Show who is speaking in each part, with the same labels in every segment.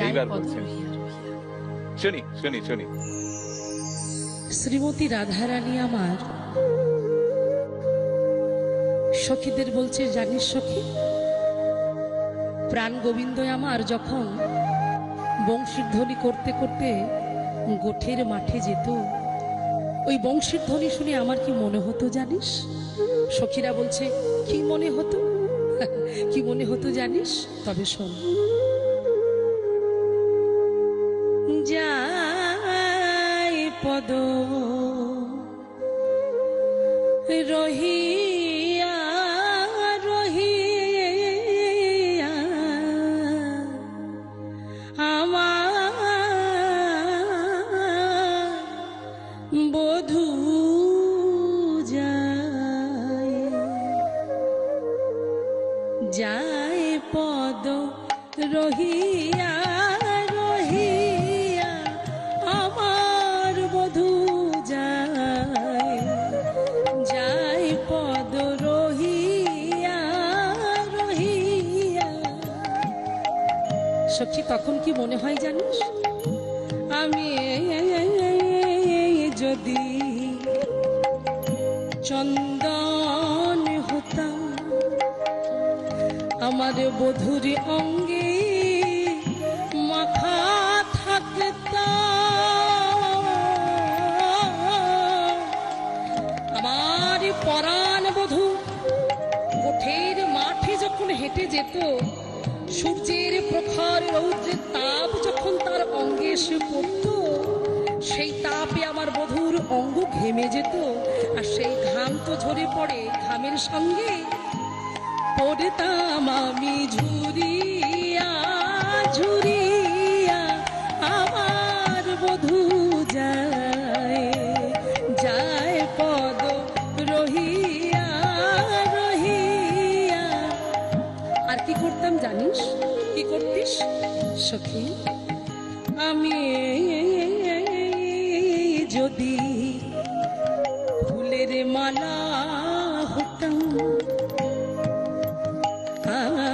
Speaker 1: এইবার বলছেন।
Speaker 2: রহিয়া।
Speaker 1: শুনি শুনি শুনি
Speaker 2: শ্রীমতী রাধারানী আমার সখীদের বলছে জানিস সখী প্রাণ গোবিন্দ আমার যখন বংশীর ধ্বনি করতে করতে গোঠের মাঠে যেত ওই বংশীর ধ্বনি শুনে আমার কি মনে হতো জানিস সখীরা বলছে কি মনে হতো কি মনে হতো জানিস তবে শোন যায় পদ। রহিয়া রহিয়া বধু যায়। যায় পদ রহিয়া। সখী তখন কি মনে হয় জানিস? আমি যদি চন্দন হতাম, আমার বধুর অঙ্গে মাখা থাকতাম। আমার পরাণ বধূ, কোঠের মাঠে যখন হেঁটে যেত, সূর্যের প্রখর রৌদ্রের তাপ যখন তার অঙ্গে এসে পড়ত, সেই তাপে আমার বধুর অঙ্গ ঘেমে যেত, আর সেই ঘাম তো ঝরে পড়ে ঘামের সঙ্গে। পড়তাম আমি ঝুরিয়া ঝুরিয়া করতিস? সখী, আমি যদি ফুলের মালা হতাম,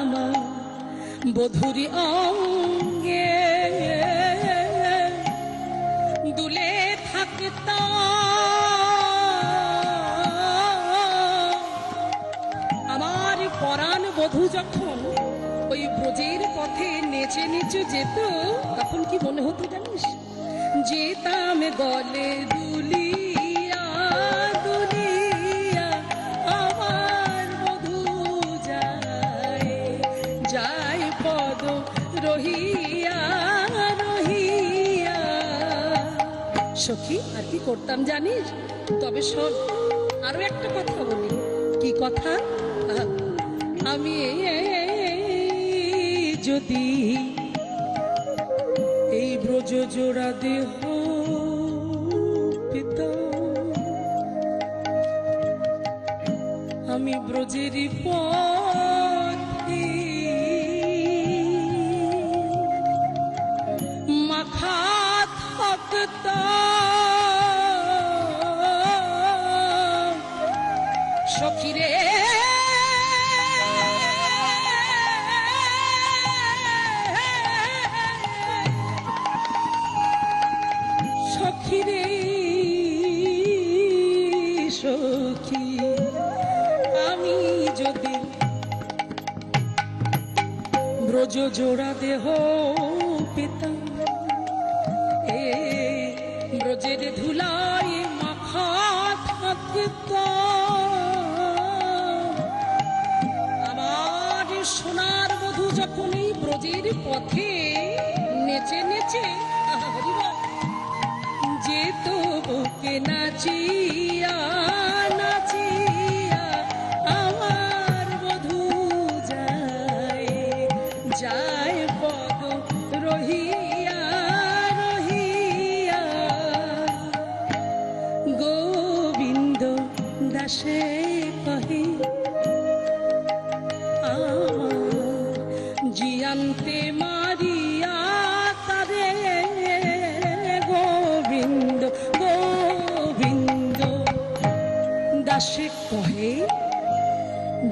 Speaker 2: আমার বধুরি অঙ্গে দুলে থাকতাম। আমার পরাণ বধূ যখন ওই ব্রজের পথে নেচে নেচে যেত, তখন কি মনে হতো জানিস? যেতাম গলে রহিয়া সখী, আর কি করতাম জানিস? তবে শোন, আরও একটা কথা বলি। কি কথা? আমি যদি এই ব্রজ জোড়া দেহ পিতা আমি ব্রজেরই পথে জোড়া দেহ পেতাম এ ব্রজের ধুলায় মাখা থাকতাম আমার সোনার বধূ যখন এই ব্রজের পথে নেচে নেচে। যেত বুকে নাচিয়া নাচিয়া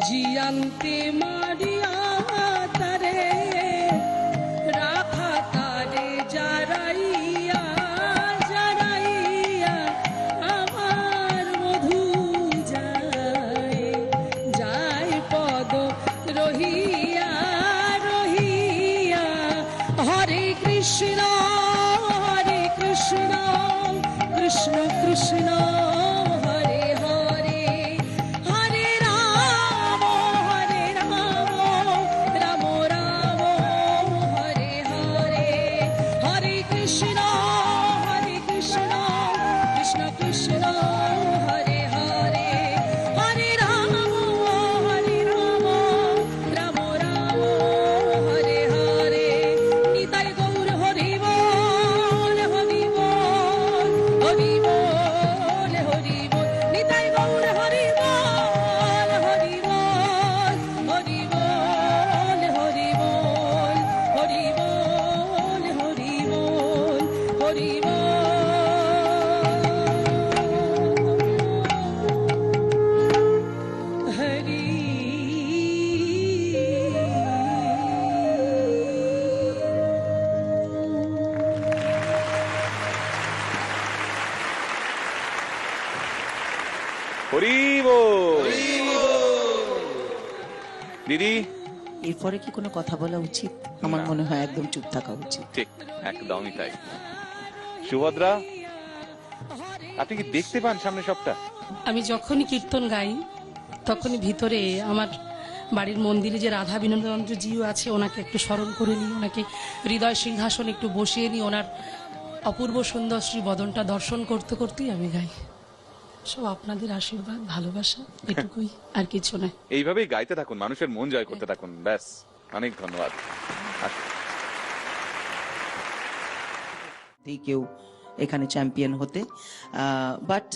Speaker 2: জিয়ান্তে মারিয়া তারে রাখা তারে জারাইয়া জারাইয়া আমার মধু যায় যায় পদ রহিয়া রহিয়া হরে কৃষ্ণ হরে কৃষ্ণ কৃষ্ণ কৃষ্ণ হরি বল।
Speaker 1: দিদি
Speaker 3: এরপরে কি কোনো কথা বলা উচিত? আমার মনে হয় একদম চুপ থাকা উচিত।
Speaker 1: ঠিক একদমই তাই। সুভদ্রা আপনি কি দেখতে পান সামনে সবটা?
Speaker 2: আমি যখনই কীর্তন গাই তখনই ভিতরে আমার বাড়ির মন্দিরে যে রাধা বিনোদন জিও আছে ওনাকে একটু স্মরণ করে নিই ওনাকে হৃদয় সিংহাসন একটু বসিয়ে নিই ওনার অপূর্ব সুন্দর শ্রী বদনটা দর্শন করতে করতেই আমি গাই। সব আপনাদের আশীর্বাদ ভালোবাসা এটুকুই আর কিছু নয়।
Speaker 1: এইভাবেই গাইতে থাকুন মানুষের মন জয় করতে থাকুন। ব্যাস অনেক ধন্যবাদ।
Speaker 3: কেউ এখানে চ্যাম্পিয়ন হতে বাট